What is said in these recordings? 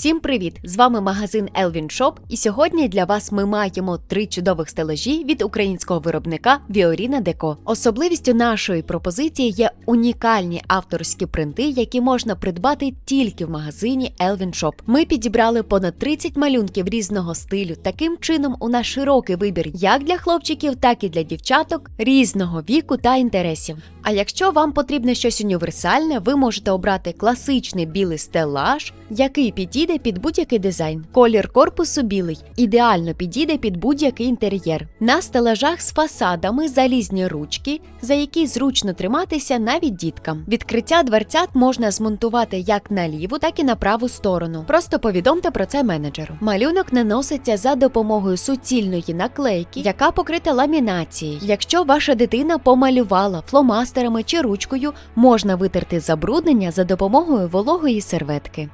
Всім привіт! З вами магазин Elvin Shop, і сьогодні для вас ми маємо три чудових стелажі від українського виробника Viorina Deco. Особливістю нашої пропозиції є унікальні авторські принти, які можна придбати тільки в магазині Elvin Shop. Ми підібрали понад 30 малюнків різного стилю. Таким чином, у нас широкий вибір як для хлопчиків, так і для дівчаток різного віку та інтересів. А якщо вам потрібне щось універсальне, ви можете обрати класичний білий стелаж, який підійде під будь-який дизайн. Колір корпусу білий, ідеально підійде під будь-який інтер'єр. На стелажах з фасадами залізні ручки, за які зручно триматися навіть діткам. Відкриття дверцят можна змонтувати як на ліву, так і на праву сторону. Просто повідомте про це менеджеру. Малюнок наноситься за допомогою суцільної наклейки, яка покрита ламінацією. Якщо ваша дитина помалювала фломастерами чи ручкою, можна витерти забруднення за допомогою вологої серветки.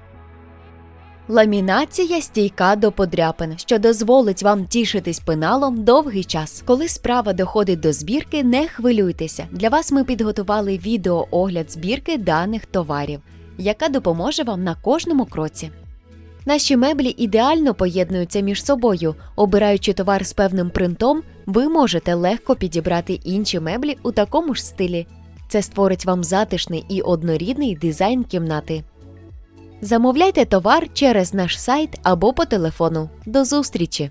Ламінація стійка до подряпин, що дозволить вам тішитись пеналом довгий час. Коли справа доходить до збірки, не хвилюйтеся. Для вас ми підготували відеоогляд збірки даних товарів, яка допоможе вам на кожному кроці. Наші меблі ідеально поєднуються між собою. Обираючи товар з певним принтом, ви можете легко підібрати інші меблі у такому ж стилі. Це створить вам затишний і однорідний дизайн кімнати. Замовляйте товар через наш сайт або по телефону. До зустрічі!